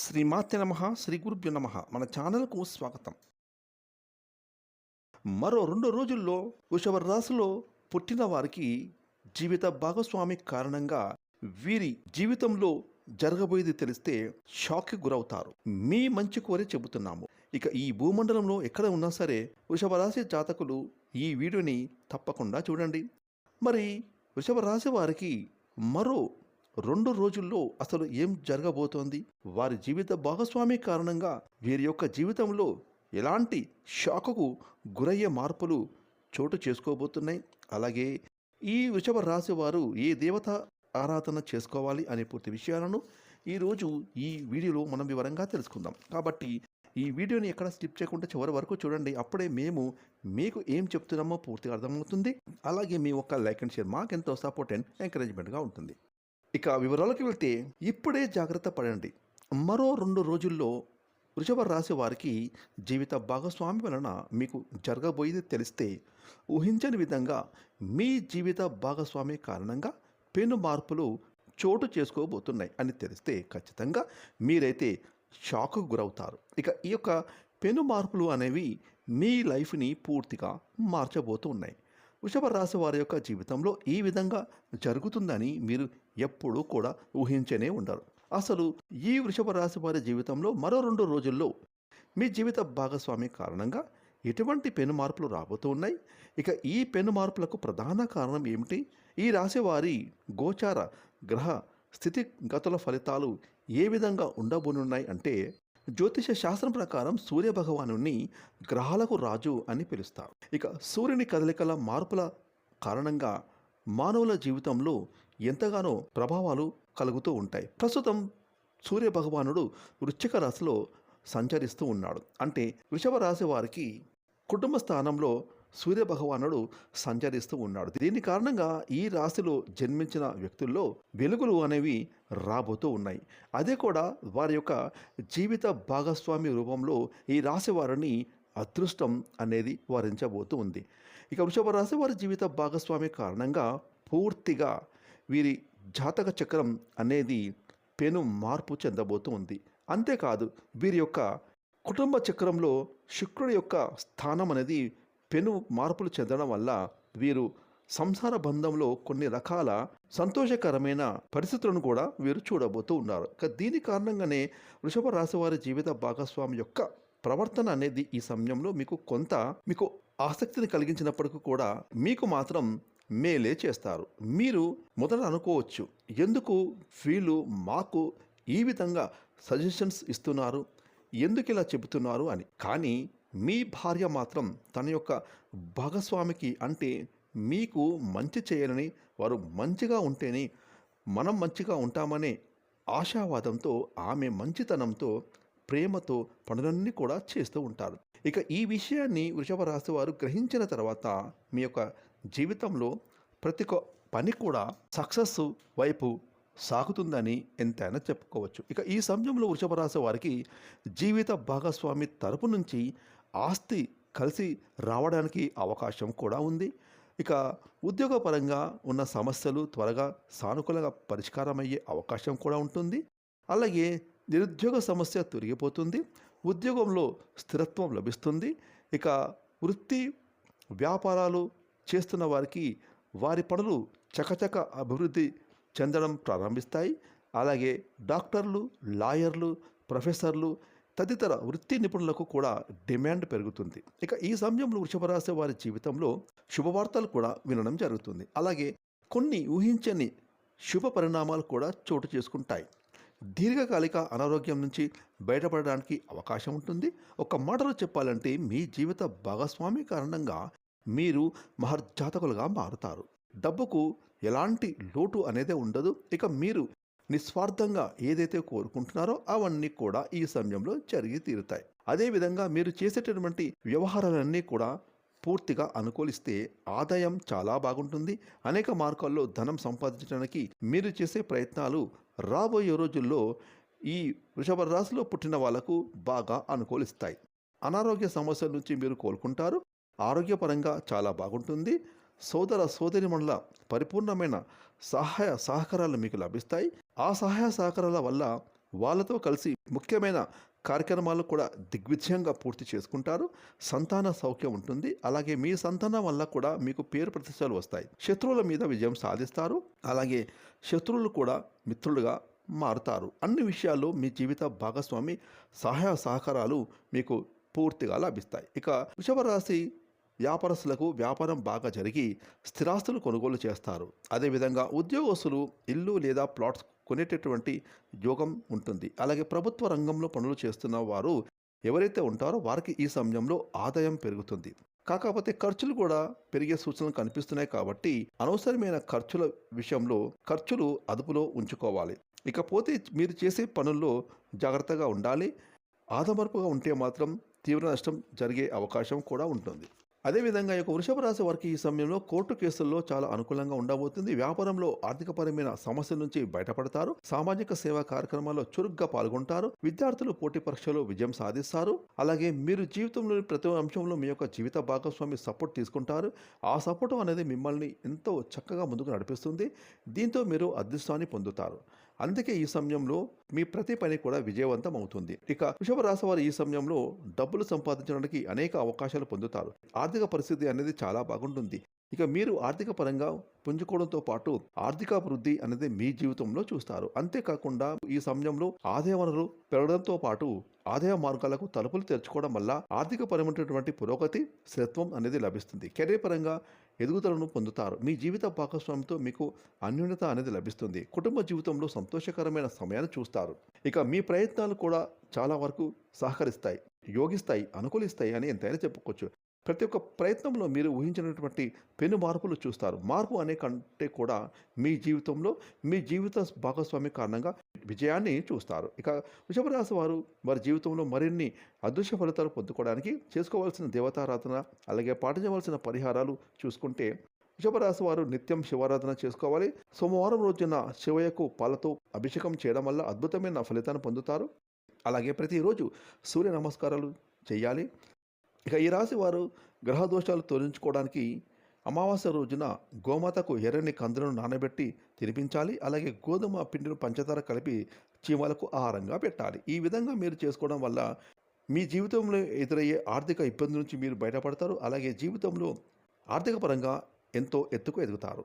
శ్రీమాత్య నమ శ్రీ గురుభ్యు నమ. మన ఛానల్కు స్వాగతం. మరో రెండు రోజుల్లో వృషభ రాశిలో పుట్టిన వారికి జీవిత భాగస్వామి కారణంగా వీరి జీవితంలో జరగబోయేది తెలిస్తే షాక్కి గురవుతారు. మీ మంచి కోరే చెబుతున్నాము. ఇక ఈ భూమండలంలో ఎక్కడ ఉన్నా సరే వృషభ రాశి జాతకులు ఈ వీడియోని తప్పకుండా చూడండి. మరి వృషభ రాశి వారికి మరో రెండు రోజుల్లో అసలు ఏం జరగబోతోంది? వారి జీవిత భాగస్వామి కారణంగా వీరి యొక్క జీవితంలో ఎలాంటి షాకుకు గురయ్యే మార్పులు చోటు చేసుకోబోతున్నాయి? అలాగే ఈ వృషభ రాశి వారు ఏ దేవత ఆరాధన చేసుకోవాలి అనే పూర్తి విషయాలను ఈరోజు ఈ వీడియోలో మనం వివరంగా తెలుసుకుందాం. కాబట్టి ఈ వీడియోని ఎక్కడ స్కిప్ చేయకుండా చివరి వరకు చూడండి. అప్పుడే మేము మీకు ఏం చెప్తున్నామో పూర్తిగా అర్థమవుతుంది. అలాగే మీ ఒక్క లైక్ అండ్ షేర్ మాకెంతో సపోర్ట్ అండ్ ఎంకరేజ్మెంట్గా ఉంటుంది. ఇక వివరాలకు వెళ్తే ఇప్పుడే జాగ్రత్త పడండి. మరో రెండు రోజుల్లో వృషభ రాశి వారికి జీవిత భాగస్వామి వలన మీకు జరగబోయేది తెలిస్తే ఊహించని విధంగా మీ జీవిత భాగస్వామి కారణంగా పెను మార్పులు చోటు చేసుకోబోతున్నాయి అని తెలిస్తే ఖచ్చితంగా మీరైతే షాక్కు గురవుతారు. ఇక ఈ యొక్క పెను మార్పులు అనేవి మీ లైఫ్ని పూర్తిగా మార్చబోతున్నాయి. వృషభ రాశి వారి యొక్క జీవితంలో ఈ విధంగా జరుగుతుందని మీరు ఎప్పుడూ కూడా ఊహించనే ఉండరు. అసలు ఈ వృషభ రాశి వారి జీవితంలో మరో రెండు రోజుల్లో మీ జీవిత భాగస్వామి కారణంగా ఎటువంటి పెను మార్పులు రాబోతూ ఉన్నాయి? ఇక ఈ పెను మార్పులకు ప్రధాన కారణం ఏమిటి? ఈ రాశి వారి గోచార గ్రహ స్థితిగతుల ఫలితాలు ఏ విధంగా ఉండబోనున్నాయి అంటే జ్యోతిష శాస్త్రం ప్రకారం సూర్య భగవానుని గ్రహాలకు రాజు అని పిలుస్తారు. ఇక సూర్యుని కదలికల మార్పుల కారణంగా మానవుల జీవితంలో ఎంతగానో ప్రభావాలు కలుగుతూ ఉంటాయి. ప్రస్తుతం సూర్య భగవానుడు వృశ్చిక రాశిలో సంచరిస్తూ ఉన్నాడు. అంటే వృషభ రాశి వారికి కుటుంబ స్థానంలో సూర్య భగవానుడు సంచరిస్తూ ఉన్నాడు. దీని కారణంగా ఈ రాశిలో జన్మించిన వ్యక్తుల్లో వెలుగులు అనేవి రాబోతూ ఉన్నాయి. అదే కూడా వారి యొక్క జీవిత భాగస్వామి రూపంలో ఈ రాశి వారిని అదృష్టం అనేది వరించబోతూ ఉంది. ఇక వృషభ రాశి వారి జీవిత భాగస్వామి కారణంగా పూర్తిగా వీరి జాతక చక్రం అనేది పెను మార్పు చెందబోతూ ఉంది. అంతేకాదు వీరి యొక్క కుటుంబ చక్రంలో శుక్రుడి యొక్క స్థానం అనేది పెను మార్పులు చెందడం వల్ల వీరు సంసార బంధంలో కొన్ని రకాల సంతోషకరమైన పరిస్థితులను కూడా వీరు చూడబోతూ ఉన్నారు. దీని కారణంగానే వృషభ రాశి వారి జీవిత భాగస్వామి యొక్క ప్రవర్తన అనేది ఈ సమయంలో మీకు కొంత మీకు ఆసక్తిని కలిగించినప్పటికీ కూడా మీకు మాత్రం మేలే చేస్తారు. మీరు మొదట అనుకోవచ్చు ఎందుకు వీళ్ళు మాకు ఈ విధంగా సజెషన్స్ ఇస్తున్నారు? ఎందుకు ఇలా చెబుతున్నారు అని. కానీ మీ భార్య మాత్రం తన యొక్క భాగస్వామికి అంటే మీకు మంచి చేయాలని వారు మంచిగా ఉంటేనే మనం మంచిగా ఉంటామనే ఆశావాదంతో ఆమె మంచితనంతో ప్రేమతో పనులన్నీ కూడా చేస్తూ ఉంటారు. ఇక ఈ విషయాన్ని వృషభ రాశి వారు గ్రహించిన తర్వాత మీ యొక్క జీవితంలో ప్రతి ఒక్క పని కూడా సక్సెస్ వైపు సాగుతుందని ఎంతైనా చెప్పుకోవచ్చు. ఇక ఈ సమయంలో వృషభ రాశి వారికి జీవిత భాగస్వామి తరపు నుంచి ఆస్తి కలిసి రావడానికి అవకాశం కూడా ఉంది. ఇక ఉద్యోగపరంగా ఉన్న సమస్యలు త్వరగా సానుకూలంగా పరిష్కారమయ్యే అవకాశం కూడా ఉంటుంది. అలాగే నిరుద్యోగ సమస్య తొలగిపోతుంది. ఉద్యోగంలో స్థిరత్వం లభిస్తుంది. ఇక వృత్తి వ్యాపారాలు చేస్తున్న వారికి వారి పనులు చకచక అభివృద్ధి చెందడం ప్రారంభిస్తాయి. అలాగే డాక్టర్లు లాయర్లు ప్రొఫెసర్లు తదితర వృత్తి నిపుణులకు కూడా డిమాండ్ పెరుగుతుంది. ఇక ఈ సమయంలో వృషభరాశి వారి జీవితంలో శుభవార్తలు కూడా వినడం జరుగుతుంది. అలాగే కొన్ని ఊహించని శుభ పరిణామాలు కూడా చోటు చేసుకుంటాయి. దీర్ఘకాలిక అనారోగ్యం నుంచి బయటపడడానికి అవకాశం ఉంటుంది. ఒక మాటలో చెప్పాలంటే మీ జీవిత భాగస్వామి కారణంగా మీరు మహర్జాతకులుగా మారుతారు. డబ్బుకు ఎలాంటి లోటు అనేది ఉండదు. ఇక మీరు నిస్వార్థంగా ఏదైతే కోరుకుంటున్నారో అవన్నీ కూడా ఈ సమయంలో జరిగి తీరుతాయి. అదేవిధంగా మీరు చేసేటటువంటి వ్యవహారాలన్నీ కూడా పూర్తిగా అనుకూలిస్తే ఆదాయం చాలా బాగుంటుంది. అనేక మార్గాల్లో ధనం సంపాదించడానికి మీరు చేసే ప్రయత్నాలు రాబోయే రోజుల్లో ఈ వృషభ రాశిలో పుట్టిన వాళ్ళకు బాగా అనుకూలిస్తాయి. అనారోగ్య సమస్యల నుంచి మీరు కోలుకుంటారు. ఆరోగ్యపరంగా చాలా బాగుంటుంది. సోదర సోదరిమణుల పరిపూర్ణమైన సహాయ సహకారాలు మీకు లభిస్తాయి. ఆ సహాయ సహకారాల వల్ల వాళ్ళతో కలిసి ముఖ్యమైన కార్యక్రమాలు కూడా దిగ్విజయంగా పూర్తి చేసుకుంటారు. సంతాన సౌఖ్యం ఉంటుంది. అలాగే మీ సంతానం వల్ల కూడా మీకు పేరు ప్రతిష్టలు వస్తాయి. శత్రువుల మీద విజయం సాధిస్తారు. అలాగే శత్రువులు కూడా మిత్రులుగా మారుతారు. అన్ని విషయాల్లో మీ జీవిత భాగస్వామి సహాయ సహకారాలు మీకు పూర్తిగా లభిస్తాయి. ఇక వృషభ రాశి వ్యాపారస్తులకు వ్యాపారం బాగా జరిగి స్థిరాస్తులు కొనుగోలు చేస్తారు. అదేవిధంగా ఉద్యోగస్తులు ఇల్లు లేదా ప్లాట్స్ కొనేటటువంటి యోగం ఉంటుంది. అలాగే ప్రభుత్వ రంగంలో పనులు చేస్తున్న వారు ఎవరైతే ఉంటారో వారికి ఈ సమయంలో ఆదాయం పెరుగుతుంది. కాకపోతే ఖర్చులు కూడా పెరిగే సూచనలు కనిపిస్తున్నాయి కాబట్టి అనవసరమైన ఖర్చుల విషయంలో ఖర్చులు అదుపులో ఉంచుకోవాలి. ఇకపోతే మీరు చేసే పనుల్లో జాగ్రత్తగా ఉండాలి. ఆదమర్పుగా ఉంటే మాత్రం తీవ్ర నష్టం జరిగే అవకాశం కూడా ఉంటుంది. అదేవిధంగా ఈ యొక్క వృషభ రాశి వారికి ఈ సమయంలో కోర్టు కేసుల్లో చాలా అనుకూలంగా ఉండబోతుంది. వ్యాపారంలో ఆర్థికపరమైన సమస్యల నుంచి బయటపడతారు. సామాజిక సేవా కార్యక్రమాల్లో చురుగ్గా పాల్గొంటారు. విద్యార్థులు పోటీ పరీక్షలో విజయం సాధిస్తారు. అలాగే మీరు జీవితంలోని ప్రతి అంశంలో మీ యొక్క జీవిత భాగస్వామి సపోర్ట్ తీసుకుంటారు. ఆ సపోర్ట్ అనేది మిమ్మల్ని ఎంతో చక్కగా ముందుకు నడిపిస్తుంది. దీంతో మీరు అదృష్టాన్ని పొందుతారు. అందుకే ఈ సమయంలో మీ ప్రతి పని కూడా విజయవంతం అవుతుంది. ఇక వృషభ రాశి వారు ఈ సమయంలో డబ్బులు సంపాదించడానికి అనేక అవకాశాలు పొందుతారు. ఆర్థిక పరిస్థితి అనేది చాలా బాగుంటుంది. ఇక మీరు ఆర్థిక పరంగా పుంజుకోవడంతో పాటు ఆర్థికాభివృద్ధి అనేది మీ జీవితంలో చూస్తారు. అంతేకాకుండా ఈ సమయంలో ఆదాయ వనరులు పెరగడంతో పాటు ఆదాయ మార్గాలకు తలుపులు తెరుచుకోవడం వల్ల ఆర్థిక పరమైనటువంటి పురోగతి స్థిరత్వం అనేది లభిస్తుంది. కెరీర్ పరంగా ఎదుగుదలను పొందుతారు. మీ జీవిత భాగస్వామితో మీకు అన్యూన్యత అనేది లభిస్తుంది. కుటుంబ జీవితంలో సంతోషకరమైన సమయాన్ని చూస్తారు. ఇక మీ ప్రయత్నాలు కూడా చాలా వరకు సహకరిస్తాయి యోగిస్తాయి అనుకూలిస్తాయి అని ఎంతైనా చెప్పుకోవచ్చు. ప్రతి ఒక్క ప్రయత్నంలో మీరు ఊహించినటువంటి పెను మార్పులు చూస్తారు. మార్పు అనే కంటే కూడా మీ జీవితంలో మీ జీవిత భాగస్వామి కారణంగా విజయాన్ని చూస్తారు. ఇక వృషభరాశి వారు వారి జీవితంలో మరిన్ని అదృశ్య ఫలితాలు పొందుకోవడానికి చేసుకోవాల్సిన దేవతారాధన అలాగే పాటించవలసిన పరిహారాలు చూసుకుంటే వృషభరాశి వారు నిత్యం శివారాధన చేసుకోవాలి. సోమవారం రోజున శివయ్యకు పాలతో అభిషేకం చేయడం వల్ల అద్భుతమైన ఫలితాన్ని పొందుతారు. అలాగే ప్రతిరోజు సూర్య నమస్కారాలు చేయాలి. ఇక ఈ రాశి వారు గ్రహ దోషాలు తొలగించుకోవడానికి అమావాస్య రోజున గోమాతకు ఎర్రని కందులను నానబెట్టి తినిపించాలి. అలాగే గోధుమ పిండిని పంచదార కలిపి చీమలకు ఆహారంగా పెట్టాలి. ఈ విధంగా మీరు చేసుకోవడం వల్ల మీ జీవితంలో ఎదురయ్యే ఆర్థిక ఇబ్బంది నుంచి మీరు బయటపడతారు. అలాగే జీవితంలో ఆర్థిక పరంగా ఎంతో ఎత్తుకు ఎదుగుతారు.